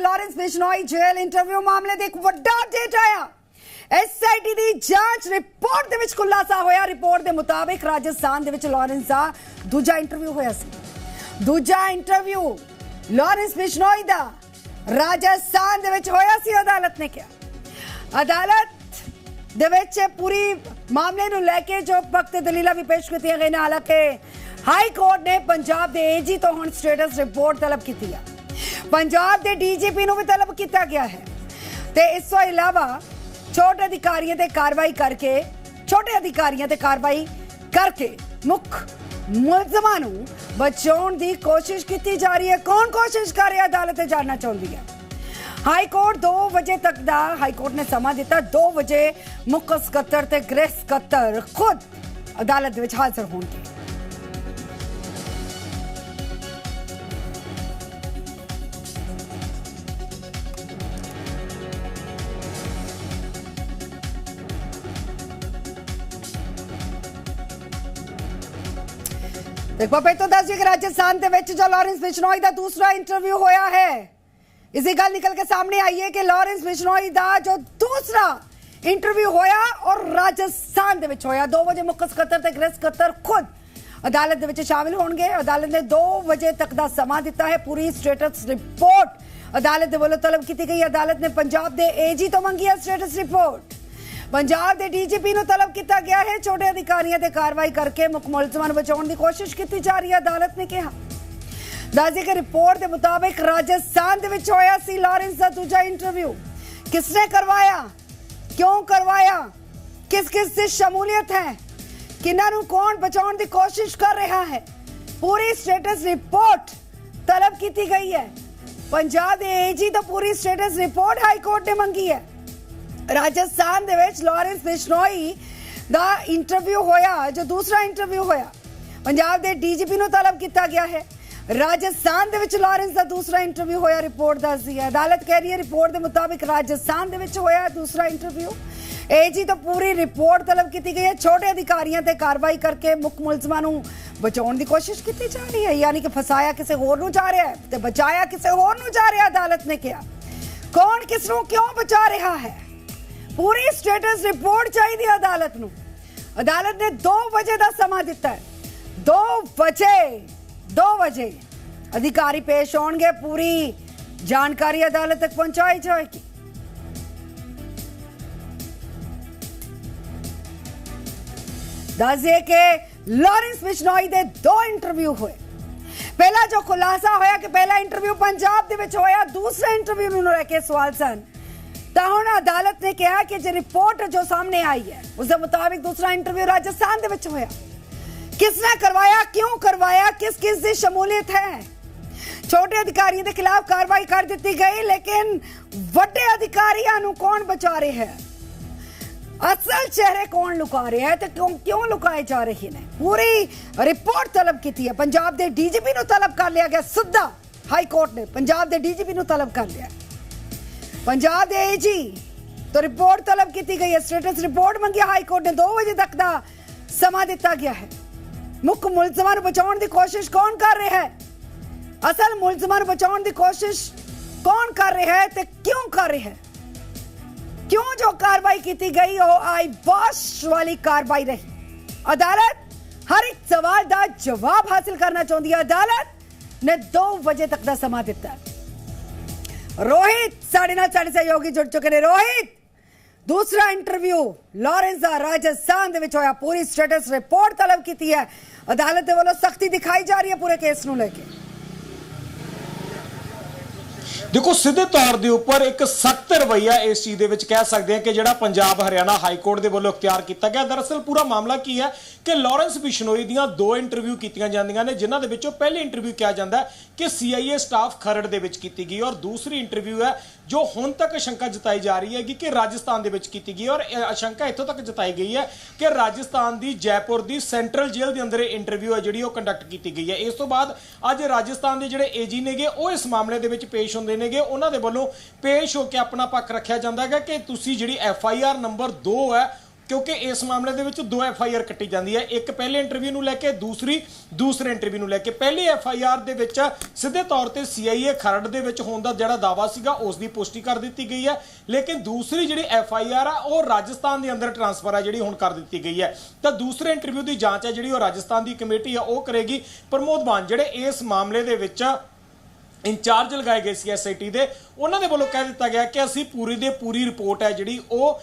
Lawrence Bishnoi jail interview ਮਾਮਲੇ ਦੇ ਇੱਕ ਵੱਡਾ ਅਪਡੇਟ ਆਇਆ। ਐਸਆਈਟੀ ਦੀ ਜਾਂਚ ਰਿਪੋਰਟ ਦੇ ਵਿੱਚ ਖੁਲਾਸਾ ਹੋਇਆ। ਰਿਪੋਰਟ ਦੇ ਮੁਤਾਬਿਕ ਰਾਜਸਥਾਨ ਦੇ ਵਿੱਚ ਲਾਰੈਂਸ ਦਾ ਦੂਜਾ ਇੰਟਰਵਿਊ ਹੋਇਆ ਸੀ। ਦੂਜਾ ਇੰਟਰਵਿਊ ਲਾਰੈਂਸ ਬਿਸ਼ਨੋਈ ਦਾ ਰਾਜਸਥਾਨ ਦੇ ਵਿੱਚ ਹੋਇਆ ਸੀ, ਅਦਾਲਤ ਨੇ ਕਿਹਾ। ਅਦਾਲਤ ਦੇ ਵਿੱਚ ਪੂਰੀ ਮਾਮਲੇ ਨੂੰ ਲੈ ਕੇ ਜੋ ਵਕਤ ਦਲੀਲਾਂ ਵੀ ਪੇਸ਼ ਕੀਤੀਆਂ ਗਈਆਂ ਹਾਲਾਂਕਿ ਹਾਈ ਕੋਰਟ ਨੇ ਪੰਜਾਬ ਦੇ ਏਜੀ ਤੋਂ ਹੁਣ ਸਟੇਟਸ ਰਿਪੋਰਟ ਤਲਬ ਕੀਤੀ ਹੈ ਪੰਜਾਬ ਦੇ ਡੀਜੀਪੀ ਨੂੰ ਵੀ ਤਲਬ ਕੀਤਾ ਗਿਆ ਹੈ। ਤੇ ਇਸ ਤੋਂ ਇਲਾਵਾ ਛੋਟੇ ਅਧਿਕਾਰੀਆਂ ਤੇ ਕਾਰਵਾਈ ਕਰਕੇ, ਛੋਟੇ ਅਧਿਕਾਰੀਆਂ ਤੇ ਕਾਰਵਾਈ ਕਰਕੇ ਮੁੱਖ ਮੁਲਜ਼ਮਾਂ ਨੂੰ ਬਚਾਉਣ ਦੀ ਕੋਸ਼ਿਸ਼ ਕੀਤੀ ਜਾ ਰਹੀ ਹੈ। ਕੌਣ ਕੋਸ਼ਿਸ਼ ਕਰ ਰਿਹਾ ਅਦਾਲਤ 'ਤੇ ਜਾਣਨਾ ਚਾਹੁੰਦੀ ਹੈ? ਹਾਈ ਕੋਰਟ 2 ਵਜੇ ਤੱਕ ਦਾ ਹਾਈ ਕੋਰਟ ਨੇ ਸਮਾਂ ਦਿੱਤਾ 2 ਵਜੇ ਮੁੱਖ ਸਕੱਤਰ ਤੇ ਗ੍ਰਹਿ ਸਕੱਤਰ ਖੁਦ ਅਦਾਲਤ ਵਿੱਚ ਹਾਜ਼ਰ ਹੋਣਗੇ। ਦੇਖੋ ਪਹਿਲਾਂ ਤੋਂ ਦੱਸ ਕਿ ਰਾਜਸਥਾਨ ਦੇ ਵਿੱਚ ਜੋ ਲਾਰੈਂਸ ਬਿਸ਼ਨੋਈ ਦਾ ਦੂਸਰਾ ਇੰਟਰਵਿਊ ਹੋਇਆ ਹੈ ਇਸੇ ਗੱਲ ਨਿਕਲ ਕੇ ਸਾਹਮਣੇ ਆਈ ਹੈ ਕਿ ਲਾਰੈਂਸ ਬਿਸ਼ਨੋਈ ਦਾ ਜੋ ਦੂਸਰਾ ਇੰਟਰਵਿਊ ਹੋਇਆ ਔਰ ਰਾਜਸਥਾਨ ਦੇ ਵਿੱਚ ਹੋਇਆ। 2 ਵਜੇ ਮੁੱਖ ਸਕੱਤਰ ਤੇ ਗ੍ਰਹਿ ਸਕੱਤਰ ਖੁਦ ਅਦਾਲਤ ਦੇ ਵਿੱਚ ਸ਼ਾਮਿਲ ਹੋਣਗੇ। ਅਦਾਲਤ ਨੇ 2 ਵਜੇ ਤੱਕ ਦਾ ਸਮਾਂ ਦਿੱਤਾ ਹੈ। ਪੂਰੀ ਸਟੇਟਸ ਰਿਪੋਰਟ ਅਦਾਲਤ ਦੇ ਵੱਲੋਂ ਤਲਬ ਕੀਤੀ ਗਈ। ਅਦਾਲਤ ਨੇ ਪੰਜਾਬ ਦੇ ਏਜੀ ਤੋਂ ਮੰਗੀ ਹੈ ਸਟੇਟਸ ਰਿਪੋਰਟ ਪੰਜਾਬ ਦੇ ਡੀਜੀਪੀ ਨੂੰ ਤਲਬ ਕੀਤਾ ਗਿਆ ਹੈ। ਛੋਟੇ ਅਧਿਕਾਰੀਆਂ ਤੇ ਕਾਰਵਾਈ ਕਰਕੇ ਮੁੱਖ ਮੁਲਜ਼ਮਾਂ ਨੂੰ ਬਚਾਉਣ ਦੀ ਕੋਸ਼ਿਸ਼ ਕੀਤੀ ਜਾ ਰਹੀ ਹੈ। ਅਦਾਲਤ ਨੇ ਕਿਹਾ। ਦੱਸਦੇ ਕਿ ਰਿਪੋਰਟ ਦੇ ਮੁਤਾਬਿਕ ਰਾਜਸਥਾਨ ਦੇ ਵਿੱਚ ਹੋਇਆ ਸੀ ਲਾਰੈਂਸ ਦਾ ਦੂਜਾ ਇੰਟਰਵਿਊ। ਕਿਸਨੇ ਕਰਵਾਇਆ? ਕਿਉਂ ਕਰਵਾਇਆ? ਕਿਸ ਕਿਸ ਦੀ ਸ਼ਮੂਲੀਅਤ ਹੈ? ਕਿਨਾਂ ਨੂੰ ਕੌਣ ਬਚਾਉਣ ਦੀ ਕੋਸ਼ਿਸ਼ ਕਰ ਰਿਹਾ ਹੈ? ਪੂਰੀ ਸਟੇਟਸ ਰਿਪੋਰਟ ਤਲਬ ਕੀਤੀ ਗਈ ਹੈ। ਪੰਜਾਬ ਦੇ ਏਜੀ ਤੋਂ ਪੂਰੀ ਸਟੇਟਸ ਰਿਪੋਰਟ ਹਾਈ ਕੋਰਟ ਨੇ ਮੰਗੀ ਹੈ। ਰਾਜਸਥਾਨ ਦੇ ਵਿੱਚ ਲਾਰੈਂਸ ਬਿਸ਼ਨੋਈ ਦਾ ਇੰਟਰਵਿਊ ਹੋਇਆ, ਜੋ ਦੂਸਰਾ ਇੰਟਰਵਿਊ ਹੋਇਆ। ਪੰਜਾਬ ਦੇ ਡੀਜੀਪੀ ਨੂੰ ਤਲਬ ਕੀਤਾ ਗਿਆ ਹੈ। ਰਾਜਸਥਾਨ ਦੇ ਵਿੱਚ ਲਾਰੈਂਸ ਦਾ ਦੂਸਰਾ ਇੰਟਰਵਿਊ ਹੋਇਆ, ਰਿਪੋਰਟ ਦੱਸਦੀ ਹੈ। ਅਦਾਲਤ ਕਹਿ ਰਹੀ ਹੈ, ਰਿਪੋਰਟ ਦੇ ਮੁਤਾਬਿਕ ਰਾਜਸਥਾਨ ਦੇ ਵਿੱਚ ਹੋਇਆ ਦੂਸਰਾ ਇੰਟਰਵਿਊ ਏਜੀ ਤੋਂ ਪੂਰੀ ਰਿਪੋਰਟ ਤਲਬ ਕੀਤੀ ਗਈ ਹੈ। ਛੋਟੇ ਅਧਿਕਾਰੀਆਂ ਤੇ ਕਾਰਵਾਈ ਕਰਕੇ ਮੁੱਖ ਮੁਲਜ਼ਮਾਂ ਨੂੰ ਬਚਾਉਣ ਦੀ ਕੋਸ਼ਿਸ਼ ਕੀਤੀ ਜਾ ਰਹੀ ਹੈ। ਯਾਨੀ ਕਿ ਫਸਾਇਆ ਕਿਸੇ ਹੋਰ ਨੂੰ ਜਾ ਰਿਹਾ ਹੈ ਤੇ ਬਚਾਇਆ ਕਿਸੇ ਹੋਰ ਨੂੰ ਜਾ ਰਿਹਾ ਅਦਾਲਤ ਨੇ ਕਿਹਾ। ਕੌਣ ਕਿਸ ਨੂੰ ਕਿਉਂ ਬਚਾ ਰਿਹਾ ਹੈ? ਪੂਰੀ ਸਟੇਟਸ ਰਿਪੋਰਟ ਚਾਹੀਦੀ ਹੈ ਅਦਾਲਤ ਨੂੰ। ਅਦਾਲਤ ਨੇ 2 ਵਜੇ ਦਾ ਸਮਾਂ ਦਿੱਤਾ ਹੈ। 2 ਵਜੇ 2 ਵਜੇ ਅਧਿਕਾਰੀ ਪੇਸ਼ ਹੋਣਗੇ, ਪੂਰੀ ਜਾਣਕਾਰੀ ਅਦਾਲਤ ਤੱਕ ਪਹੁੰਚਾਈ ਜਾਏਗੀ ਦੱਸਿਏ ਕਿ ਲਾਰੈਂਸ ਬਿਸ਼ਨੋਈ ਦੇ ਦੋ ਇੰਟਰਵਿਊ ਹੋਏ। ਪਹਿਲਾ ਜੋ ਖੁਲਾਸਾ ਹੋਇਆ ਕਿ ਪਹਿਲਾ ਇੰਟਰਵਿਊ ਪੰਜਾਬ ਦੇ ਵਿੱਚ ਹੋਇਆ, ਦੂਸਰੇ ਇੰਟਰਵਿਊ ਨੂੰ ਲੈ ਕੇ ਸਵਾਲ ਸਨ। ਤਾਂ ਹੁਣ ਅਦਾਲਤ ਨੇ ਕਿਹਾ ਕਿ ਜੇ ਰਿਪੋਰਟ ਜੋ ਸਾਹਮਣੇ ਆਈ ਹੈ, ਉਸ ਦੇ ਮੁਤਾਬਿਕ ਦੂਸਰਾ ਇੰਟਰਵਿਊ ਰਾਜਸਥਾਨ ਦੇ ਵਿੱਚ ਹੋਇਆ। ਕਿਸ ਨੇ ਕਰਵਾਇਆ, ਕਿਉਂ ਕਰਵਾਇਆ, ਕਿਸ ਕਿਸ ਦੀ ਸ਼ਮੂਲੀਅਤ ਹੈ? ਛੋਟੇ ਅਧਿਕਾਰੀਆਂ ਦੇ ਖਿਲਾਫ ਕਾਰਵਾਈ ਕਰ ਦਿੱਤੀ ਗਈ, ਲੇਕਿਨ ਵੱਡੇ ਅਧਿਕਾਰੀਆਂ ਨੂੰ ਕੌਣ ਬਚਾ ਰਿਹਾ ਹੈ? ਅਸਲ ਚਿਹਰੇ ਕੌਣ ਲੁਕਾ ਰਿਹਾ ਹੈ ਤੇ ਕਿਉਂ ਕਿਉਂ ਲੁਕਾਏ ਜਾ ਰਹੇ ਨੇ? ਪੂਰੀ ਰਿਪੋਰਟ ਤਲਬ ਕੀਤੀ ਹੈ। ਪੰਜਾਬ ਦੇ ਡੀਜੀਪੀ ਨੂੰ ਤਲਬ ਕਰ ਲਿਆ ਗਿਆ ਸਿੱਧਾ। ਹਾਈ ਕੋਰਟ ਨੇ ਪੰਜਾਬ ਦੇ ਡੀਜੀਪੀ ਨੂੰ ਤਲਬ ਕਰ ਲਿਆ। ਪੰਜਾਬ ਦੇ ਏਜੀ ਤੋਂ ਰਿਪੋਰਟ ਤਲਬ ਕੀਤੀ ਗਈ ਹੈ। ਸਟੇਟਸ ਰਿਪੋਰਟ ਮੰਗੀ ਹਾਈ ਕੋਰਟ ਨੇ 2 ਵਜੇ ਤੱਕ ਦਾ ਸਮਾਂ ਦਿੱਤਾ ਗਿਆ ਹੈ। ਮੁੱਖ ਮੁਲਜ਼ਮਾਂ ਨੂੰ ਬਚਾਉਣ ਦੀ ਕੋਸ਼ਿਸ਼ ਕੌਣ ਕਰ ਰਿਹਾ ਹੈ? ਅਸਲ ਮੁਲਜ਼ਮਾਂ ਨੂੰ ਬਚਾਉਣ ਦੀ ਕੋਸ਼ਿਸ਼ ਕੌਣ ਕਰ ਰਿਹਾ ਹੈ ਤੇ ਕਿਉਂ ਕਰ ਰਿਹਾ ਹੈ? ਕਿਉਂ ਜੋ ਕਾਰਵਾਈ ਕੀਤੀ ਗਈ, ਉਹ ਆਈ ਬਾਸ਼ ਵਾਲੀ ਕਾਰਵਾਈ ਰਹੀ। ਅਦਾਲਤ ਹਰ ਇੱਕ ਸਵਾਲ ਦਾ ਜਵਾਬ ਹਾਸਲ ਕਰਨਾ ਚਾਹੁੰਦੀ ਹੈ। ਅਦਾਲਤ ਨੇ 2 ਵਜੇ ਤੱਕ ਦਾ ਸਮਾਂ ਦਿੱਤਾ ਹੈ ਰੋਹਿਤ ਸਾਡੇ ਨਾਲ ਸਾਡੇ ਸਹਿਯੋਗੀ ਜੁੜ ਚੁੱਕੇ ਨੇ। ਰੋਹਿਤ, ਦੂਸਰਾ ਇੰਟਰਵਿਊ ਲਾਰੈਂਸ ਦਾ ਰਾਜਸਥਾਨ ਦੇ ਵਿੱਚ ਹੋਇਆ। ਪੂਰੀ ਸਟੇਟਸ ਰਿਪੋਰਟ ਤਲਬ ਕੀਤੀ ਹੈ। ਅਦਾਲਤ ਦੇ ਵੱਲੋਂ ਸਖਤੀ ਦਿਖਾਈ ਜਾ ਰਹੀ ਹੈ ਪੂਰੇ ਕੇਸ ਨੂੰ ਲੈ ਕੇ। ਦੇਖੋ, ਸਿੱਧੇ ਤੌਰ ਦੇ ਉੱਪਰ ਇੱਕ ਸਖਤ ਰਵਈਆ ਇਸ ਚੀਜ਼ ਦੇ ਵਿੱਚ ਕਹਿ ਸਕਦੇ ਹਾਂ ਕਿ ਜਿਹੜਾ ਪੰਜਾਬ ਹਰਿਆਣਾ ਹਾਈ ਕੋਰਟ ਦੇ ਵੱਲੋਂ ਇਖਤਿਆਰ ਕੀਤਾ ਗਿਆ। ਦਰਅਸਲ ਪੂਰਾ ਮਾਮਲਾ ਕੀ ਹੈ ਕਿ ਲਾਰੈਂਸ ਬਿਸ਼ਨੋਈ ਦੀਆਂ ਦੋ ਇੰਟਰਵਿਊ ਕੀਤੀਆਂ ਜਾਂਦੀਆਂ ਨੇ, ਜਿਨ੍ਹਾਂ ਦੇ ਵਿੱਚੋਂ ਪਹਿਲੀ ਇੰਟਰਵਿਊ ਕਿਹਾ ਜਾਂਦਾ ਹੈ ਕਿ ਸੀਆਈਏ ਸਟਾਫ ਖਰੜ ਦੇ ਵਿੱਚ ਕੀਤੀ ਗਈ ਔਰ ਦੂਸਰੀ ਇੰਟਰਵਿਊ ਹੈ ਜੋ ਹੁਣ ਤੱਕ ਸ਼ੰਕਾ ਜਤਾਈ ਜਾ ਰਹੀ ਹੈਗੀ ਕਿ ਰਾਜਸਥਾਨ ਦੇ ਵਿੱਚ ਕੀਤੀ ਗਈ ਔਰ ਇਹ ਸ਼ੰਕਾ ਇੱਥੋਂ ਤੱਕ ਜਤਾਈ ਗਈ ਹੈ ਕਿ ਰਾਜਸਥਾਨ ਦੀ ਜੈਪੁਰ ਦੀ ਸੈਂਟਰਲ ਜੇਲ੍ਹ ਦੇ ਅੰਦਰ ਇਹ ਇੰਟਰਵਿਊ ਹੈ ਜਿਹੜੀ ਉਹ ਕੰਡਕਟ ਕੀਤੀ ਗਈ ਹੈ। ਇਸ ਤੋਂ ਬਾਅਦ ਅੱਜ ਰਾਜਸਥਾਨ ਦੇ ਜਿਹੜੇ ਏਜੀ ਨੇਗੇ, ਉਹ ਇਸ ਮਾਮਲੇ ਦੇ ਵਿੱਚ ਪੇਸ਼ ਹੁੰਦੇ ਨੇਗੇ। ਉਹਨਾਂ ਦੇ ਵੱਲੋਂ ਪੇਸ਼ ਹੋ ਕੇ ਆਪਣਾ ਪੱਖ ਰੱਖਿਆ ਜਾਂਦਾ ਹੈਗਾ ਕਿ ਤੁਸੀਂ ਜਿਹੜੀ ਐਫ ਆਈ ਆਰ ਨੰਬਰ 2 ਹੈ ਕਿਉਂਕਿ ਇਸ ਮਾਮਲੇ ਦੇ ਵਿੱਚ ਦੋ ਐਫ ਆਈ ਆਰ ਕੱਟੀ ਜਾਂਦੀ ਹੈ। ਇੱਕ ਪਹਿਲੇ ਇੰਟਰਵਿਊ ਨੂੰ ਲੈ ਕੇ, ਦੂਸਰੀ, ਦੂਸਰੇ ਇੰਟਰਵਿਊ ਨੂੰ ਲੈ ਕੇ। ਪਹਿਲੀ ਐਫ ਆਈ ਆਰ ਦੇ ਵਿੱਚ ਸਿੱਧੇ ਤੌਰ ਤੇ ਸੀ ਆਈ ਏ ਖਰੜ ਦੇ ਵਿੱਚ ਹੋਣ ਦਾ ਜਿਹੜਾ ਦਾਵਾ ਸੀਗਾ, ਉਸ ਦੀ ਪੁਸ਼ਟੀ ਕਰ ਦਿੱਤੀ ਗਈ ਹੈ। ਲੇਕਿਨ ਦੂਸਰੀ ਜਿਹੜੀ ਐਫ ਆਈ ਆਰ ਆ, ਉਹ ਰਾਜਸਥਾਨ ਦੇ ਅੰਦਰ ਟਰਾਂਸਫਰ ਆ ਜਿਹੜੀ ਹੁਣ ਕਰ ਦਿੱਤੀ ਗਈ ਹੈ। ਤਾਂ ਦੂਸਰੇ ਇੰਟਰਵਿਊ ਦੀ ਜਾਂਚ ਹੈ ਜਿਹੜੀ ਉਹ ਰਾਜਸਥਾਨ ਦੀ ਕਮੇਟੀ ਆ, ਉਹ ਕਰੇਗੀ। ਪ੍ਰਮੋਦ ਬਾਨ ਜਿਹੜੇ ਇਸ ਮਾਮਲੇ ਦੇ ਵਿੱਚ ਇੰਚਾਰਜ ਲਗਾਏ ਗਏ ਸੀ ਐਸਆਈਟੀ ਦੇ। ਉਹਨਾਂ ਦੇ ਵੱਲੋਂ ਕਹਿ ਦਿੱਤਾ ਗਿਆ ਕਿ ਅਸੀਂ ਪੂਰੀ ਦੇ ਪੂਰੀ ਰਿਪੋਰਟ ਹੈ ਜਿਹੜੀ ਉਹ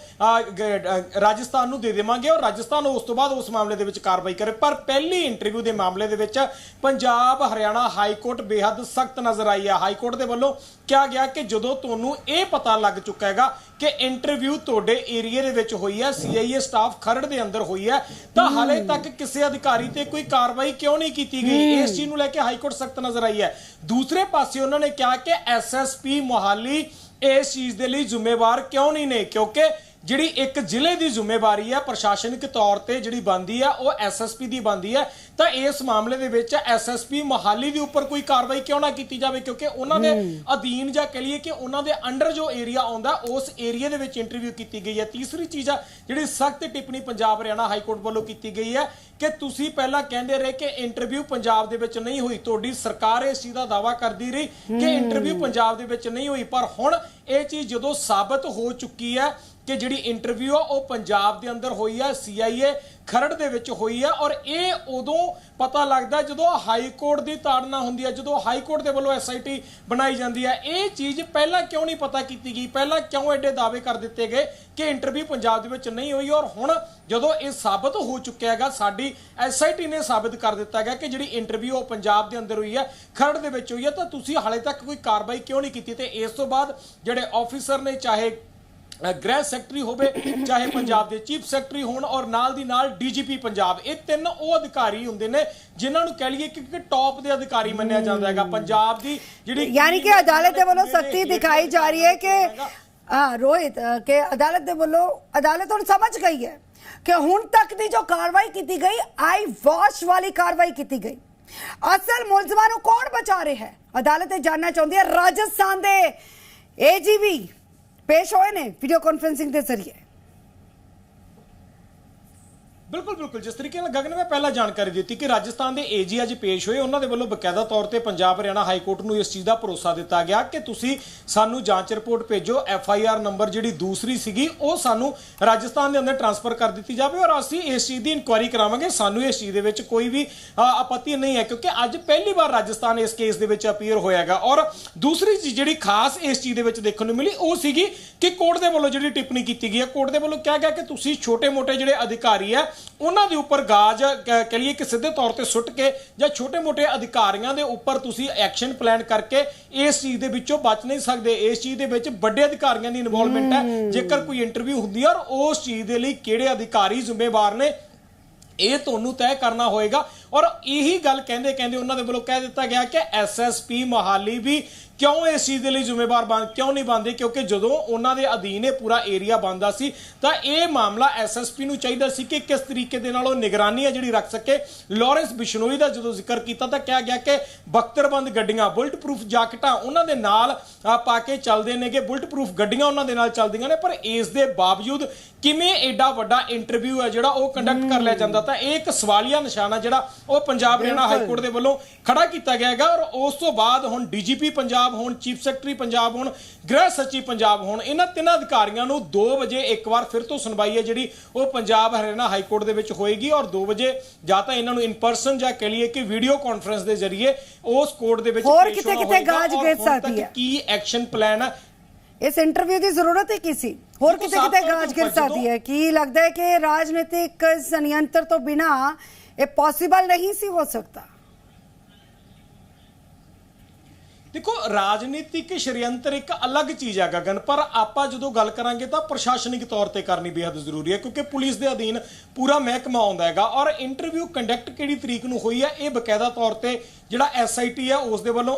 ਰਾਜਸਥਾਨ ਨੂੰ ਦੇ ਦੇਵਾਂਗੇ ਔਰ ਰਾਜਸਥਾਨ ਉਸ ਤੋਂ ਬਾਅਦ ਉਸ ਮਾਮਲੇ ਦੇ ਵਿੱਚ ਕਾਰਵਾਈ ਕਰੇ। ਪਰ ਪਹਿਲੀ ਇੰਟਰਵਿਊ ਦੇ ਮਾਮਲੇ ਦੇ ਵਿੱਚ ਪੰਜਾਬ ਹਰਿਆਣਾ ਹਾਈ ਕੋਰਟ ਬੇहद ਸਖਤ ਨਜ਼ਰ ਆਈ ਹੈ ਹਾਈ ਕੋਰਟ ਦੇ ਵੱਲੋਂ ਕਿਹਾ ਗਿਆ ਕਿ ਜਦੋਂ ਤੁਹਾਨੂੰ ਇਹ ਪਤਾ ਲੱਗ ਚੁੱਕਾ ਹੈਗਾ ਕਿ ਇੰਟਰਵਿਊ ਤੁਹਾਡੇ ਏਰੀਆ ਦੇ ਵਿੱਚ ਹੋਈ ਹੈ ਸੀਆਈਏ ਸਟਾਫ ਖਰੜ ਦੇ ਅੰਦਰ ਹੋਈ ਹੈ ਤਾਂ ਹਾਲੇ ਤੱਕ ਕਿਸੇ ਅਧਿਕਾਰੀ ਤੇ ਕੋਈ ਕਾਰਵਾਈ ਕਿਉਂ ਨਹੀਂ ਕੀਤੀ ਗਈ? ਇਸ ਚੀਜ਼ ਨੂੰ ਲੈ ਕੇ ਹਾਈ ਕੋਰਟ ਸਖਤ ਨਜ਼ਰ ਆਈ ਹੈ। ਦੂਸਰੇ ਪਾਸੇ ਉਹਨਾਂ ਨੇ ਕਿਹਾ ਕਿ ਐਸਐਸਪੀ ਮੋਹਾਲੀ ਇਸ ਚੀਜ਼ ਦੇ ਲਈ ਜ਼ਿੰਮੇਵਾਰ ਕਿਉਂ ਨਹੀਂ ਨੇ? ਕਿਉਂਕਿ ਜਿਹੜੀ ਇੱਕ ਜ਼ਿਲ੍ਹੇ ਦੀ ਜ਼ਿੰਮੇਵਾਰੀ ਹੈ ਪ੍ਰਸ਼ਾਸਨਿਕ ਤੌਰ ਤੇ ਜਿਹੜੀ ਬੰਦੀ ਹੈ ਉਹ ਐਸਐਸਪੀ ਦੀ ਬੰਦੀ ਹੈ ਤਾਂ ਇਸ ਮਾਮਲੇ ਦੇ ਵਿੱਚ ਐਸਐਸਪੀ ਮੋਹਾਲੀ ਦੇ ਉੱਪਰ ਕੋਈ ਕਾਰਵਾਈ ਕਿਉਂ ਨਾ ਕੀਤੀ ਜਾਵੇ? ਕਿਉਂਕਿ ਉਹਨਾਂ ਦੇ ਅਧੀਨ ਜਾਂ ਕਹ ਲਈਏ ਕਿ ਉਹਨਾਂ ਦੇ ਅੰਡਰ ਜੋ ਏਰੀਆ ਆਉਂਦਾ ਉਸ ਏਰੀਆ ਦੇ ਵਿੱਚ ਇੰਟਰਵਿਊ ਕੀਤੀ ਗਈ ਹੈ ਤੀਸਰੀ ਚੀਜ਼ ਆ ਜਿਹੜੀ ਸਖਤ ਟਿੱਪਣੀ ਪੰਜਾਬ ਹਰਿਆਣਾ ਹਾਈ ਕੋਰਟ ਵੱਲੋਂ ਕੀਤੀ ਗਈ ਹੈ ਕਿ ਤੁਸੀਂ ਪਹਿਲਾਂ ਕਹਿੰਦੇ ਰਹੇ ਕਿ ਇੰਟਰਵਿਊ ਪੰਜਾਬ ਦੇ ਵਿੱਚ ਨਹੀਂ ਹੋਈ। ਤੁਹਾਡੀ ਸਰਕਾਰ ਇਸ ਚੀਜ਼ ਦਾ ਦਾਵਾ ਕਰਦੀ ਰਹੀ ਕਿ ਇੰਟਰਵਿਊ ਪੰਜਾਬ ਦੇ ਵਿੱਚ ਨਹੀਂ ਹੋਈ। ਪਰ ਹੁਣ ਇਹ ਚੀਜ਼ ਜਦੋਂ ਸਾਬਤ ਹੋ ਚੁੱਕੀ ਹੈ ਕਿ ਜਿਹੜੀ ਇੰਟਰਵਿਊ ਆ, ਉਹ ਪੰਜਾਬ ਦੇ ਅੰਦਰ ਹੋਈ ਹੈ ਸੀਆਈਏ ਖਰੜ ਦੇ ਵਿੱਚ ਹੋਈ ਹੈ ਔਰ ਇਹ ਉਦੋਂ ਪਤਾ ਲੱਗਦਾ ਜਦੋਂ ਹਾਈ ਕੋਰਟ ਦੀ ਤਾੜਨਾ ਹੁੰਦੀ ਹੈ ਜਦੋਂ ਹਾਈ ਕੋਰਟ ਦੇ ਵੱਲੋਂ ਐਸਆਈਟੀ ਬਣਾਈ ਜਾਂਦੀ ਹੈ ਇਹ ਚੀਜ਼ ਪਹਿਲਾਂ ਕਿਉਂ ਨਹੀਂ ਪਤਾ ਕੀਤੀ ਗਈ? ਪਹਿਲਾਂ ਕਿਉਂ ਐਡੇ ਦਾਅਵੇ ਕਰ ਦਿੱਤੇ ਗਏ ਕਿ ਇੰਟਰਵਿਊ ਪੰਜਾਬ ਦੇ ਵਿੱਚ ਨਹੀਂ ਹੋਈ? ਔਰ ਹੁਣ ਜਦੋਂ ਇਹ ਸਾਬਤ ਹੋ ਚੁੱਕਿਆ ਹੈਗਾ, ਸਾਡੀ ਐਸਆਈਟੀ ਨੇ ਸਾਬਤ ਕਰ ਦਿੱਤਾ ਗਿਆ ਕਿ ਜਿਹੜੀ ਇੰਟਰਵਿਊ ਉਹ ਪੰਜਾਬ ਦੇ ਅੰਦਰ ਹੋਈ ਹੈ ਖਰੜ ਦੇ ਵਿੱਚ ਹੋਈ ਹੈ ਤਾਂ ਤੁਸੀਂ ਹਾਲੇ ਤੱਕ ਕੋਈ ਕਾਰਵਾਈ ਕਿਉਂ ਨਹੀਂ ਕੀਤੀ? ਤੇ ਇਸ ਤੋਂ ਬਾਅਦ ਜਿਹੜੇ ਆਫੀਸਰ ਨੇ, ਚਾਹੇ ਗ੍ਰਹਿ ਸੈਕਟਰੀ ਹੋਵੇ ਚਾਹੇ ਪੰਜਾਬ ਦੇ ਚੀਫ ਸੈਕਟਰੀ ਹੋਣ ਔਰ ਨਾਲ ਦੀ ਨਾਲ ਡੀਜੀਪੀ ਪੰਜਾਬ। ਇਹ ਤਿੰਨ ਉਹ ਅਧਿਕਾਰੀ ਹੁੰਦੇ ਨੇ ਜਿਨ੍ਹਾਂ ਨੂੰ ਕਹਿ ਲਈਏ ਕਿ ਟੌਪ ਦੇ ਅਧਿਕਾਰੀ ਮੰਨਿਆ ਜਾਂਦਾ ਹੈਗਾ। ਪੰਜਾਬ ਦੀ ਜਿਹੜੀ ਯਾਨੀ ਕਿ ਅਦਾਲਤ ਦੇ ਵੱਲੋਂ ਸਖਤੀ ਦਿਖਾਈ ਜਾ ਰਹੀ ਹੈ ਕਿ ਹਾਂ ਰੋਹਿਤ ਕਿ ਅਦਾਲਤ ਦੇ ਵੱਲੋਂ ਅਦਾਲਤ ਹੁਣ ਸਮਝ ਗਈ ਹੈ ਕਿ ਹੁਣ ਤੱਕ ਦੀ ਜੋ ਕਾਰਵਾਈ ਕੀਤੀ ਗਈ ਆਈ ਵਾਸ਼ ਵਾਲੀ ਕਾਰਵਾਈ ਕੀਤੀ ਗਈ। ਅਸਲ ਮੁਲਜ਼ਮਾਂ ਨੂੰ ਕੌਣ ਬਚਾ ਰਿਹਾ ਹੈ? ਅਦਾਲਤ ਇਹ ਜਾਨਣਾ ਚਾਹੁੰਦੀ ਹੈ। ਰਾਜਸਥਾਨ ਦੇ ਏਜੀਬੀ ਪੇਸ਼ ਹੋਏ ਨੇ ਵੀਡੀਓ ਕਾਨਫਰੈਂਸਿੰਗ ਦੇ ਜ਼ਰੀਏ ਬਿਲਕੁਲ ਬਿਲਕੁਲ। ਜਿਸ ਤਰੀਕੇ ਨਾਲ ਗਗਨ ਮੈਂ ਪਹਿਲਾਂ ਜਾਣਕਾਰੀ ਦਿੱਤੀ ਕਿ ਰਾਜਸਥਾਨ ਦੇ ਏਜੀ ਅੱਜ ਪੇਸ਼ ਹੋਏ। ਉਹਨਾਂ ਦੇ ਵੱਲੋਂ ਬਕਾਇਦਾ ਤੌਰ ਤੇ ਪੰਜਾਬ, ਹਰਿਆਣਾ ਹਾਈ ਕੋਰਟ ਨੂੰ ਇਸ ਚੀਜ਼ ਦਾ ਭਰੋਸਾ ਦਿੱਤਾ ਗਿਆ ਕਿ ਤੁਸੀਂ ਸਾਨੂੰ ਜਾਂਚ ਰਿਪੋਰਟ ਭੇਜੋ। ਐਫ ਆਈ ਆਰ ਨੰਬਰ ਜਿਹੜੀ ਦੂਸਰੀ ਸੀਗੀ, ਉਹ ਸਾਨੂੰ ਰਾਜਸਥਾਨ ਦੇ ਅੰਦਰ ਟਰਾਂਸਫਰ ਕਰ ਦਿੱਤੀ ਜਾਵੇ ਔਰ ਅਸੀਂ ਇਸ ਚੀਜ਼ ਦੀ ਇਨਕੁਆਇਰੀ ਕਰਾਵਾਂਗੇ। ਸਾਨੂੰ ਇਸ ਚੀਜ਼ ਦੇ ਵਿੱਚ ਕੋਈ ਵੀ ਆਪੱਤੀ ਨਹੀਂ ਹੈ ਕਿਉਂਕਿ ਅੱਜ ਪਹਿਲੀ ਵਾਰ ਰਾਜਸਥਾਨ ਇਸ ਕੇਸ ਦੇ ਵਿੱਚ ਅਪੀਅਰ ਹੋਇਆਗਾ ਔਰ ਦੂਸਰੀ ਚੀਜ਼ ਜਿਹੜੀ ਖਾਸ ਇਸ ਚੀਜ਼ ਦੇ ਵਿੱਚ ਦੇਖਣ ਨੂੰ ਮਿਲੀ, ਉਹ ਸੀਗੀ ਕਿ ਕੋਰਟ ਦੇ ਵੱਲੋਂ ਜਿਹੜੀ ਟਿੱਪਣੀ ਕੀਤੀ ਗਈ ਹੈ। ਕੋਰਟ ਦੇ ਵੱਲੋਂ ਕਿਹਾ ਗਿਆ ਕਿ ਤੁਸੀਂ ਛੋਟੇ-ਮੋਟੇ ਜਿਹੜੇ ਅਧਿਕਾਰੀ ਹੈ ਉਹਨਾਂ ਦੇ ਉੱਪਰ ਗਾਜ ਕਹਿ ਲਈਏ ਕਿ ਸਿੱਧੇ ਤੌਰ ਤੇ ਸੁੱਟ ਕੇ ਜਾਂ ਛੋਟੇ-ਮੋਟੇ ਅਧਿਕਾਰੀਆਂ ਦੇ ਉੱਪਰ ਤੁਸੀਂ ਐਕਸ਼ਨ ਪਲਾਨ ਕਰਕੇ ਇਸ ਚੀਜ਼ ਦੇ ਵਿੱਚੋਂ ਬਚ ਨਹੀਂ ਸਕਦੇ। ਇਸ ਚੀਜ਼ ਦੇ ਵਿੱਚ ਵੱਡੇ ਅਧਿਕਾਰੀਆਂ ਦੀ ਇਨਵੋਲਵਮੈਂਟ ਹੈ। ਜੇਕਰ ਕੋਈ ਇੰਟਰਵਿਊ ਹੁੰਦੀ ਹੈ ਔਰ ਉਸ ਚੀਜ਼ ਦੇ ਲਈ ਕਿਹੜੇ ਅਧਿਕਾਰੀ ਜ਼ਿੰਮੇਵਾਰ ਨੇ ਇਹ ਤੁਹਾਨੂੰ ਤੈਅ ਕਰਨਾ ਹੋਏਗਾ। ਔਰ ਇਹੀ ਗੱਲ ਕਹਿੰਦੇ ਕਹਿੰਦੇ ਉਹਨਾਂ ਦੇ ਵੱਲੋਂ ਕਹਿ ਦਿੱਤਾ ਗਿਆ ਕਿ ਐਸਐਸਪੀ ਮੋਹਾਲੀ ਵੀ ਕਿਉਂ ਇਸ ਚੀਜ਼ ਦੇ ਲਈ ਜ਼ਿੰਮੇਵਾਰ ਬਣ ਕਿਉਂ ਨਹੀਂ ਬਣਦੇ? ਕਿਉਂਕਿ ਜਦੋਂ ਉਹਨਾਂ ਦੇ ਅਧੀਨ ਇਹ ਪੂਰਾ ਏਰੀਆ ਬਣਦਾ ਸੀ ਤਾਂ ਇਹ ਮਾਮਲਾ ਐਸਐਸਪੀ ਨੂੰ ਚਾਹੀਦਾ ਸੀ ਕਿ ਕਿਸ ਤਰੀਕੇ ਦੇ ਨਾਲ ਉਹ ਨਿਗਰਾਨੀ ਹੈ ਜਿਹੜੀ ਰੱਖ ਸਕੇ। ਲਾਰੈਂਸ ਬਿਸ਼ਨੋਈ ਦਾ ਜਦੋਂ ਜ਼ਿਕਰ ਕੀਤਾ ਤਾਂ ਕਿਹਾ ਗਿਆ ਕਿ ਬਖਤਰਬੰਦ ਗੱਡੀਆਂ ਬੁਲਟ ਪ੍ਰੂਫ ਜਾਕਟਾਂ ਉਹਨਾਂ ਦੇ ਨਾਲ ਪਾ ਕੇ ਚੱਲਦੇ ਨੇਗੇ। ਬੁਲਟ ਪ੍ਰੂਫ ਗੱਡੀਆਂ ਉਹਨਾਂ ਦੇ ਨਾਲ ਚੱਲਦੀਆਂ ਨੇ ਪਰ ਇਸ ਦੇ ਬਾਵਜੂਦ ਕਿਵੇਂ ਐਡਾ ਵੱਡਾ ਇੰਟਰਵਿਊ ਹੈ ਜਿਹੜਾ ਉਹ ਕੰਡਕਟ ਕਰ ਲਿਆ ਜਾਂਦਾ ਤਾਂ ਇਹ ਇੱਕ ਸਵਾਲੀਆ ਨਿਸ਼ਾਨਾ ਜਿਹੜਾ ਉਹ ਪੰਜਾਬ ਹਰਿਆਣਾ ਹਾਈ ਕੋਰਟ ਦੇ ਵੱਲੋਂ ਖੜਾ ਕੀਤਾ ਗਿਆ ਹੈਗਾ ਔਰ ਉਸ ਤੋਂ ਬਾਅਦ ਹੁਣ ਡੀਜੀਪੀ ਪੰਜਾਬ ਹੋਣ ਚੀਫ ਸੈਕਟਰੀ ਪੰਜਾਬ ਹੋਣ ਗ੍ਰਹਿ ਸਚਿਵ ਪੰਜਾਬ ਹੋਣ ਇਹਨਾਂ ਤਿੰਨਾਂ ਅਧਿਕਾਰੀਆਂ ਨੂੰ 2 ਵਜੇ ਇੱਕ ਵਾਰ ਫਿਰ ਤੋਂ ਸੁਣਵਾਈ ਹੈ ਜਿਹੜੀ ਉਹ ਪੰਜਾਬ ਹਰਿਆਣਾ ਹਾਈ ਕੋਰਟ ਦੇ ਵਿੱਚ ਹੋਏਗੀ ਔਰ 2 ਵਜੇ ਜਾਂ ਤਾਂ ਇਹਨਾਂ ਨੂੰ ਇਨ ਪਰਸਨ ਜਾਂ ਕਹ ਲਈਏ ਕਿ ਵੀਡੀਓ ਕਾਨਫਰੰਸ ਦੇ ਜ਼ਰੀਏ ਉਸ ਕੋਰਟ ਦੇ ਵਿੱਚ ਹੋਰ ਕਿਤੇ- ਕਿਤੇ ਗਾਜ ਤੱਕ ਸਕਦੀ ਹੈ। ਕੀ ਐਕਸ਼ਨ ਪਲਾਨ ਹੈ? ਇਸ ਇੰਟਰਵਿਊ ਦੀ ਜ਼ਰੂਰਤ ਹੀ ਕੀ ਸੀ? ਹੋਰ ਕਿਤੇ ਕਿਤੇ ਗਾਜ ਗਿਰ ਸਕਦੀ ਹੈ। ਕੀ ਲੱਗਦਾ ਹੈ ਕਿ ਰਾਜਨੀਤਿਕ ਸੰਯੰਤਰ ਤੋਂ ਬਿਨਾ ਇਹ ਪੋਸੀਬਲ ਨਹੀਂ ਸੀ ਹੋ ਸਕਦਾ ਦੇਖੋ ਰਾਜਨੀਤਿਕ ਸ਼ਰੀਅੰਤਰ ਇੱਕ ਅਲੱਗ ਚੀਜ਼ ਹੈ ਗਗਨ ਪਰ ਆਪਾਂ ਜਦੋਂ ਗੱਲ ਕਰਾਂਗੇ ਤਾਂ ਪ੍ਰਸ਼ਾਸਨਿਕ ਤੌਰ ਤੇ ਕਰਨੀ ਬੇहद ਜ਼ਰੂਰੀ ਹੈ ਕਿਉਂਕਿ ਪੁਲਿਸ ਦੇ ਅਧੀਨ ਪੂਰਾ ਮਹਿਕਮਾ ਆਉਂਦਾ ਹੈਗਾ ਔਰ ਇੰਟਰਵਿਊ ਕੰਡਕਟ ਕਿਹੜੀ ਤਰੀਕ ਨੂੰ ਹੋਈ ਹੈ ਇਹ ਬਕਾਇਦਾ ਤੌਰ ਤੇ ਜਿਹੜਾ ਐਸਆਈਟੀ ਹੈ ਉਸ ਦੇ ਵੱਲੋਂ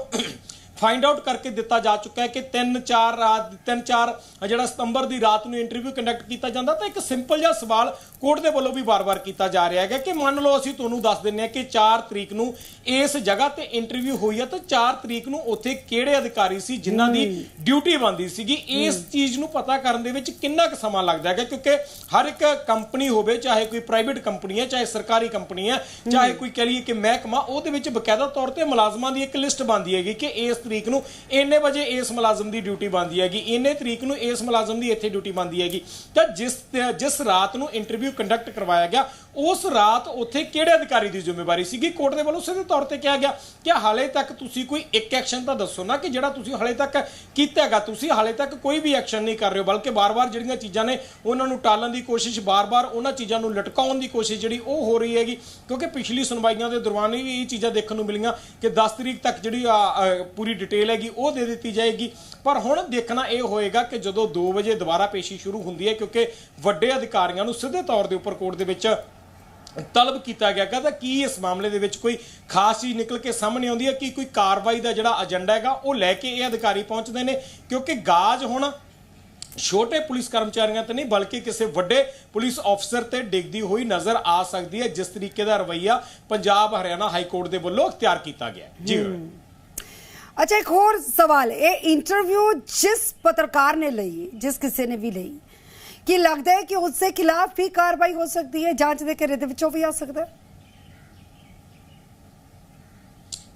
ਫਾਈਂਡ ਆਊਟ ਕਰਕੇ ਦਿੱਤਾ ਜਾ ਚੁੱਕਾ ਹੈ ਕਿ 3-4 ਰਾਤ 3-4 ਜਿਹੜਾ ਸਤੰਬਰ ਦੀ ਰਾਤ ਨੂੰ ਇੰਟਰਵਿਊ ਕੰਡਕਟ ਕੀਤਾ ਜਾਂਦਾ ਤਾਂ ਇੱਕ ਸਿੰਪਲ ਜਿਹਾ ਸਵਾਲ ਕੋਰਟ ਦੇ ਵੱਲੋਂ ਵੀ ਵਾਰ-ਵਾਰ ਕੀਤਾ ਜਾ ਰਿਹਾ ਹੈਗਾ ਕਿ ਮੰਨ ਲਓ ਅਸੀਂ ਤੁਹਾਨੂੰ ਦੱਸ ਦਿੰਨੇ ਆ ਕਿ 4 ਤਰੀਕ ਨੂੰ ਇਸ ਜਗ੍ਹਾ ਤੇ ਇੰਟਰਵਿਊ ਹੋਈ ਹੈ ਤਾਂ 4 ਤਰੀਕ ਨੂੰ ਉੱਥੇ ਕਿਹੜੇ ਅਧਿਕਾਰੀ ਸੀ ਜਿਨ੍ਹਾਂ ਦੀ ਡਿਊਟੀ ਬੰਦੀ ਸੀਗੀ? ਇਸ ਚੀਜ਼ ਨੂੰ ਪਤਾ ਕਰਨ ਦੇ ਵਿੱਚ ਕਿੰਨਾ ਕੁ ਸਮਾਂ ਲੱਗਦਾ ਹੈਗਾ? ਕਿਉਂਕਿ ਹਰ ਇੱਕ ਕੰਪਨੀ ਹੋਵੇ ਚਾਹੇ ਕੋਈ ਪ੍ਰਾਈਵੇਟ ਕੰਪਨੀ ਹੈ ਚਾਹੇ ਸਰਕਾਰੀ ਕੰਪਨੀ ਹੈ ਚਾਹੇ ਕੋਈ ਕਹ ਲਈਏ ਕਿ ਮਹਿਕਮਾ ਉਹਦੇ ਵਿੱਚ ਬਕਾਇਦਾ ਤੌਰ ਤੇ ਮੁਲਾਜ਼ਮਾਂ ਦੀ ਇੱਕ ਲਿਸਟ ਬਣਦੀ ਹੈਗੀ ਕਿ ਇਸ ਤਰੀਕ ਨੂੰ ਇੰਨੇ ਵਜੇ ਇਸ ਮੁਲਾਜ਼ਮ ਦੀ ਡਿਊਟੀ ਬਣਦੀ ਹੈਗੀ, ਇੰਨੇ ਤਰੀਕ ਨੂੰ ਇਸ ਮੁਲਾਜ਼ਮ ਦੀ ਇੱਥੇ ਡਿਊਟੀ ਬਣਦੀ ਹੈਗੀ। ਤਾਂ ਜਿਸ ਜਿਸ ਰਾਤ ਨੂੰ ਇੰਟਰਵਿਊ ਕੰਡਕਟ ਕਰਵਾਇਆ ਗਿਆ, ਉਸ ਰਾਤ ਉੱਥੇ ਕਿਹੜੇ ਅਧਿਕਾਰੀ ਦੀ ਜ਼ਿੰਮੇਵਾਰੀ ਸੀਗੀ? ਕੋਰਟ ਦੇ ਵੱਲੋਂ ਸਿੱਧੇ ਤੌਰ ਤੇ ਕਿਹਾ ਗਿਆ ਕਿ ਹਾਲੇ ਤੱਕ ਤੁਸੀਂ ਕੋਈ ਇੱਕ ਐਕਸ਼ਨ ਤਾਂ ਦੱਸੋ ਨਾ ਕਿ ਜਿਹੜਾ ਤੁਸੀਂ ਹਾਲੇ ਤੱਕ ਕੀਤਾ ਹੈਗਾ। ਤੁਸੀਂ ਹਾਲੇ ਤੱਕ ਕੋਈ ਵੀ ਐਕਸ਼ਨ ਨਹੀਂ ਕਰ ਰਹੇ ਹੋ, ਬਲਕਿ ਬਾਰ-ਬਾਰ ਜਿਹੜੀਆਂ ਚੀਜ਼ਾਂ ਨੇ, ਉਹਨਾਂ ਨੂੰ ਟਾਲਣ ਦੀ ਕੋਸ਼ਿਸ਼ ਬਾਰ-ਬਾਰ ਉਹਨਾਂ ਚੀਜ਼ਾਂ ਨੂੰ ਲਟਕਾਉਣ ਦੀ ਕੋਸ਼ਿਸ਼ ਜਿਹੜੀ ਉਹ ਹੋ ਰਹੀ ਹੈਗੀ। ਕਿਉਂਕਿ ਪਿਛਲੀ ਸੁਣਵਾਈਆਂ ਦੇ ਦੌਰਾਨ ਵੀ ਇਹ ਚੀਜ਼ਾਂ ਦੇਖਣ ਨੂੰ ਮਿਲੀਆਂ ਕਿ 10 ਤਰੀਕ ਤੱਕ ਜਿਹੜੀ ਪੂਰੀ ਡਿਟੇਲ ਹੈਗੀ, ਉਹ ਦੇ ਦਿੱਤੀ ਜਾਏਗੀ। ਪਰ ਹੁਣ ਦੇਖਣਾ ਇਹ ਹੋਏਗਾ ਕਿ ਜਦੋਂ 2 ਵਜੇ ਦੁਬਾਰਾ ਪੇਸ਼ੀ ਸ਼ੁਰੂ ਹੁੰਦੀ ਹੈ, ਕਿਉਂਕਿ ਵੱਡੇ ਅਧਿਕਾਰੀਆਂ ਨੂੰ ਸਿੱਧੇ ਤੌਰ ਦੇ ਉੱਪਰ ਕੋਰਟ ਦੇ ਵਿੱਚ ਤਲਬ ਕੀਤਾ ਗਿਆ ਕਿ ਕੀ ਇਸ ਮਾਮਲੇ ਦੇ ਵਿੱਚ ਕੋਈ ਖਾਸ ਚੀਜ਼ ਨਿਕਲ ਕੇ ਸਾਹਮਣੇ ਆਉਂਦੀ ਹੈ? ਕਿ ਕੋਈ ਕਾਰਵਾਈ ਦਾ ਜਿਹੜਾ ਏਜੰਡਾ ਹੈਗਾ, ਉਹ ਲੈ ਕੇ ਇਹ ਅਧਿਕਾਰੀ ਪਹੁੰਚਦੇ ਨੇ? ਕਿਉਂਕਿ ਗਾਜ ਹੁਣ ਛੋਟੇ ਪੁਲਿਸ ਕਰਮਚਾਰੀਆਂ ਤੇ ਨਹੀਂ, ਬਲਕਿ ਕਿਸੇ ਵੱਡੇ ਪੁਲਿਸ ਅਫਸਰ ਤੇ ਡਿੱਗਦੀ ਹੋਈ ਨਜ਼ਰ ਆ ਸਕਦੀ ਹੈ, ਜਿਸ ਤਰੀਕੇ ਦਾ ਰਵਈਆ ਪੰਜਾਬ, ਹਰਿਆਣਾ ਹਾਈ ਕੋਰਟ ਦੇ ਵੱਲੋਂ ਅਖਤਿਆਰ ਕੀਤਾ ਗਿਆ ਜੀ। ਅੱਛਾ, ਇੱਕ ਹੋਰ ਸਵਾਲ ਇਹ ਇੰਟਰਵਿਊ ਜਿਸ ਪੱਤਰਕਾਰ ਨੇ ਲਈ, ਜਿਸ ਕਿਸੇ ਨੇ ਵੀ ਲਈ, ਕੀ ਲੱਗਦਾ ਹੈ ਕਿ ਉਸ ਦੇ ਖਿਲਾਫ ਵੀ ਕਾਰਵਾਈ ਹੋ ਸਕਦੀ ਹੈ? ਜਾਂਚ ਦੇ ਘੇਰੇ ਦੇ ਵਿੱਚੋਂ ਵੀ ਆ ਸਕਦਾ ਹੈ?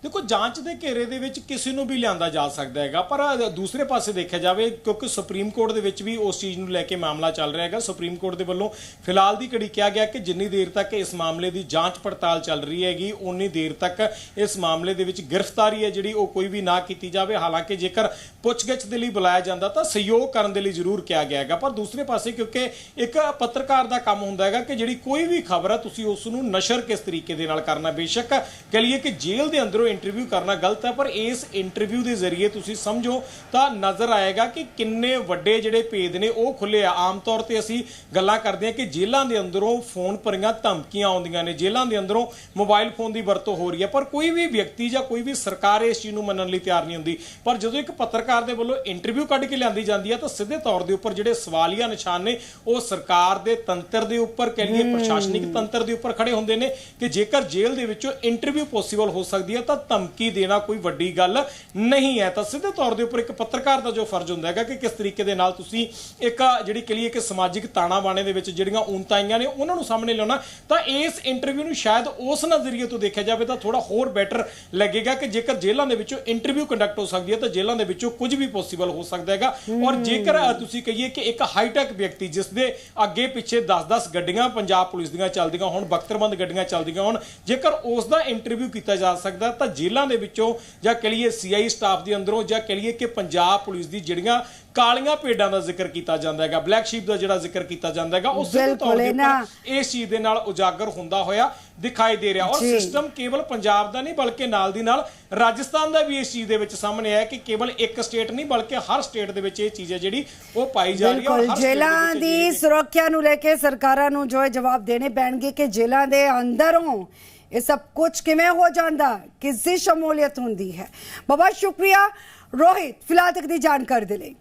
ਦੇਖੋ, ਜਾਂਚ ਦੇ ਘੇਰੇ ਦੇ ਵਿੱਚ ਕਿਸੇ ਨੂੰ ਵੀ ਲਿਆਂਦਾ ਜਾ ਸਕਦਾ ਹੈਗਾ, ਪਰ ਦੂਸਰੇ ਪਾਸੇ ਦੇਖਿਆ ਜਾਵੇ, ਕਿਉਂਕਿ ਸੁਪਰੀਮ ਕੋਰਟ ਦੇ ਵਿੱਚ ਵੀ ਉਸ ਚੀਜ਼ ਨੂੰ ਲੈ ਕੇ ਮਾਮਲਾ ਚੱਲ ਰਿਹਾ ਹੈਗਾ। ਸੁਪਰੀਮ ਕੋਰਟ ਦੇ ਵੱਲੋਂ ਫਿਲਹਾਲ ਦੀ ਘੜੀ ਕਿਹਾ ਗਿਆ ਕਿ ਜਿੰਨੀ ਦੇਰ ਤੱਕ ਇਸ ਮਾਮਲੇ ਦੀ ਜਾਂਚ ਪੜਤਾਲ ਚੱਲ ਰਹੀ ਹੈਗੀ ਉਨੀ ਦੇਰ ਤੱਕ ਇਸ ਮਾਮਲੇ ਦੇ ਵਿੱਚ ਗ੍ਰਿਫਤਾਰੀ ਹੈ ਜਿਹੜੀ ਉਹ ਕੋਈ ਵੀ ਨਾ ਕੀਤੀ ਜਾਵੇ। ਹਾਲਾਂਕਿ ਜੇਕਰ ਪੁੱਛਗਿੱਛ ਦੇ ਲਈ ਬੁਲਾਇਆ ਜਾਂਦਾ ਤਾਂ ਸਹਿਯੋਗ ਕਰਨ ਦੇ ਲਈ ਜ਼ਰੂਰ ਕਿਹਾ ਗਿਆ ਹੈਗਾ। ਪਰ ਦੂਸਰੇ ਪਾਸੇ ਕਿਉਂਕਿ ਇੱਕ ਪੱਤਰਕਾਰ ਦਾ ਕੰਮ ਹੁੰਦਾ ਹੈਗਾ ਕਿ ਜਿਹੜੀ ਕੋਈ ਵੀ ਖਬਰ ਹੈ, ਤੁਸੀਂ ਉਸ ਨੂੰ ਨਸ਼ਰ ਕਿਸ ਤਰੀਕੇ ਦੇ ਨਾਲ ਕਰਨਾ, ਬੇਸ਼ੱਕ ਕਹ ਲਈਏ ਕਿ ਜੇਲ੍ਹ ਦੇ ਅੰਦਰੋਂ ਇੰਟਰਵਿਊ ਕਰਨਾ ਗਲਤ ਹੈ ਪਰ ਇਸ ਇੰਟਰਵਿਊ ਦੇ ਜ਼ਰੀਏ ਤੁਸੀਂ ਸਮਝੋ ਤਾਂ ਨਜ਼ਰ ਆਏਗਾ ਕਿ ਕਿੰਨੇ ਵੱਡੇ ਜਿਹੜੇ ਭੇਦ ਨੇ ਉਹ ਖੁੱਲੇ ਆ। ਆਮ ਤੌਰ ਤੇ ਅਸੀਂ ਗੱਲਾਂ ਕਰਦੇ ਹਾਂ ਕਿ ਜੇਲ੍ਹਾਂ ਦੇ ਅੰਦਰੋਂ ਫੋਨ ਭਰੀਆਂ ਧਮਕੀਆਂ ਆਉਂਦੀਆਂ ਨੇ। ਜੇਲ੍ਹਾਂ ਦੇ ਅੰਦਰੋਂ ਮੋਬਾਈਲ ਫੋਨ ਦੀ ਵਰਤੋਂ ਹੋ ਰਹੀ ਹੈ ਪਰ ਕੋਈ ਵੀ ਵਿਅਕਤੀ ਜਾਂ ਕੋਈ ਵੀ ਸਰਕਾਰ ਇਸ ਚੀਜ਼ ਨੂੰ ਮੰਨਣ ਲਈ ਤਿਆਰ ਨਹੀਂ ਹੁੰਦੀ। ਪਰ ਜਦੋਂ ਇੱਕ ਪੱਤਰਕਾਰ ਦੇ ਵੱਲੋਂ ਇੰਟਰਵਿਊ ਕੱਢ ਕੇ ਲਿਆਂਦੀ ਜਾਂਦੀ ਹੈ ਤਾਂ ਸਿੱਧੇ ਤੌਰ ਦੇ ਉੱਪਰ ਜਿਹੜੇ ਸਵਾਲੀਆ ਨਿਸ਼ਾਨ ਨੇ ਉਹ ਸਰਕਾਰ ਦੇ ਤੰਤਰ ਦੇ ਉੱਪਰ ਕਹਿ ਲਈਏ ਪ੍ਰਸ਼ਾਸਨਿਕ ਤੰਤਰ ਦੇ ਉੱਪਰ ਖੜੇ ਹੁੰਦੇ ਨੇ ਕਿ ਜੇਕਰ ਜੇਲ੍ਹ ਦੇ ਵਿੱਚੋਂ ਇੰਟਰਵਿਊ ਪੋਸੀਬਲ ਹੋ ਸਕਦੀ ਹੈ ਤਾਂ ਧਮਕੀ ਦੇਣਾ ਕੋਈ ਵੱਡੀ ਗੱਲ ਨਹੀਂ ਹੈ। ਤਾਂ ਸਿੱਧੇ ਤੌਰ ਦੇ ਉੱਪਰ ਇੱਕ ਪੱਤਰਕਾਰ ਦਾ ਜੋ ਫਰਜ਼ ਹੁੰਦਾ ਹੈਗਾ ਕਿ ਕਿਸ ਤਰੀਕੇ ਦੇ ਨਾਲ ਤੁਸੀਂ ਇੱਕ ਜਿਹੜੀ ਕਹ ਲਈਏ ਕਿ ਸਮਾਜਿਕ ਤਾਣਾ ਬਾਣੇ ਦੇ ਵਿੱਚ ਜਿਹੜੀਆਂ ਊਨਤਾਈਆਂ ਨੇ ਉਹਨਾਂ ਨੂੰ ਸਾਹਮਣੇ ਲਿਆਉਣਾ ਤਾਂ ਇਸ ਇੰਟਰਵਿਊ ਨੂੰ ਸ਼ਾਇਦ ਉਸ ਨਜ਼ਰੀਏ ਤੋਂ ਦੇਖਿਆ ਜਾਵੇ ਤਾਂ ਥੋੜਾ ਹੋਰ ਬੈਟਰ ਲੱਗੇਗਾ ਕਿ ਜੇਕਰ ਜੇਲ੍ਹਾਂ ਦੇ ਵਿੱਚੋਂ ਇੰਟਰਵਿਊ ਕੰਡਕਟ ਹੋ ਸਕਦੀ ਹੈ ਤਾਂ ਜੇਲ੍ਹਾਂ ਦੇ ਵਿੱਚੋਂ ਕੁਝ ਵੀ ਪੋਸੀਬਲ ਹੋ ਸਕਦਾ ਹੈਗਾ। ਔਰ ਜੇਕਰ ਤੁਸੀਂ ਕਹੀਏ ਕਿ ਇੱਕ ਹਾਈਟੈਕ ਵਿਅਕਤੀ ਜਿਸ ਦੇ ਅੱਗੇ ਪਿੱਛੇ 10-10 ਗੱਡੀਆਂ ਪੰਜਾਬ ਪੁਲਿਸ ਦੀਆਂ ਚੱਲਦੀਆਂ ਹੋਣ ਬਖਤਰਬੰਦ ਗੱਡੀਆਂ ਚੱਲਦੀਆਂ ਹੋਣ ਜੇਕਰ ਉਸ ਦਾ ਇੰਟਰਵਿਊ ਕੀਤਾ ਜਾ ਸਕਦਾ ਤਾਂ ਜੇਲ੍ਹਾਂ ਦੇ ਵਿੱਚੋਂ ਜਾਂ ਕਹ ਲਈਏ ਸੀਆਈ ਸਟਾਫ ਦੇ ਅੰਦਰੋਂ ਜਾਂ ਕਹ ਲਈਏ ਕਿ ਪੰਜਾਬ ਪੁਲਿਸ ਦੀ ਜਿਹੜੀਆਂ ਕਾਲੀਆਂ ਭੇਡਾਂ ਦਾ ਜ਼ਿਕਰ ਕੀਤਾ ਜਾਂਦਾ ਹੈਗਾ ਬਲੈਕ ਸ਼ੀਪ ਦਾ ਜਿਹੜਾ ਜ਼ਿਕਰ ਕੀਤਾ ਜਾਂਦਾ ਹੈਗਾ ਤੌਰ ਬਿਲਕੁਲ ਦੇ ਨਾ- ਉੱਪਰ ਇਸ ਚੀਜ਼ ਦੇ ਨਾਲ ਉਜਾਗਰ ਹੁੰਦਾ ਹੋਇਆ ਦਿਖਾਈ ਦੇ ਰਿਹਾ ਔਰ। ਸਿਸਟਮ ਕੇਵਲ ਪੰਜਾਬ ਦਾ ਨਹੀਂ ਬਲਕਿ ਨਾਲ ਦੀ ਨਾਲ ਰਾਜਸਥਾਨ ਦਾ ਵੀ ਇਸ ਚੀਜ਼ ਦੇ ਵਿੱਚ ਸਾਹਮਣੇ ਆਇਆ ਕਿ ਕੇਵਲ ਇੱਕ ਸਟੇਟ ਨਹੀਂ ਬਲਕਿ ਹਰ ਸਟੇਟ ਦੇ ਵਿੱਚ ਇਹ ਚੀਜ਼ ਹੈ ਜਿਹੜੀ ਉਹ ਪਾਈ ਜਾ ਰਹੀ ਹੈ ਔਰ ਹਰ ਦੇ ਸੁਰੱਖਿਆ ਨੂੰ ਲੈ ਕੇ ਸਰਕਾਰਾਂ ਨੂੰ ਜੋ ਜਵਾਬ ਦੇਣੇ ਪੈਣਗੇ ਕਿ ਜੇਲਾਂ ਦੇ ਅੰਦਰੋਂ ਇਹ ਸਭ ਕੁਝ ਕਿਵੇਂ ਹੋ ਜਾਂਦਾ ਕਿਸ ਦੀ ਸ਼ਮੂਲੀਅਤ ਹੁੰਦੀ ਹੈ ਬਹੁਤ ਸ਼ੁਕਰੀਆ ਰੋਹਿਤ ਫਿਲਹਾਲ ਤੱਕ ਦੀ ਜਾਣਕਾਰੀ ਦੇ ਲਈ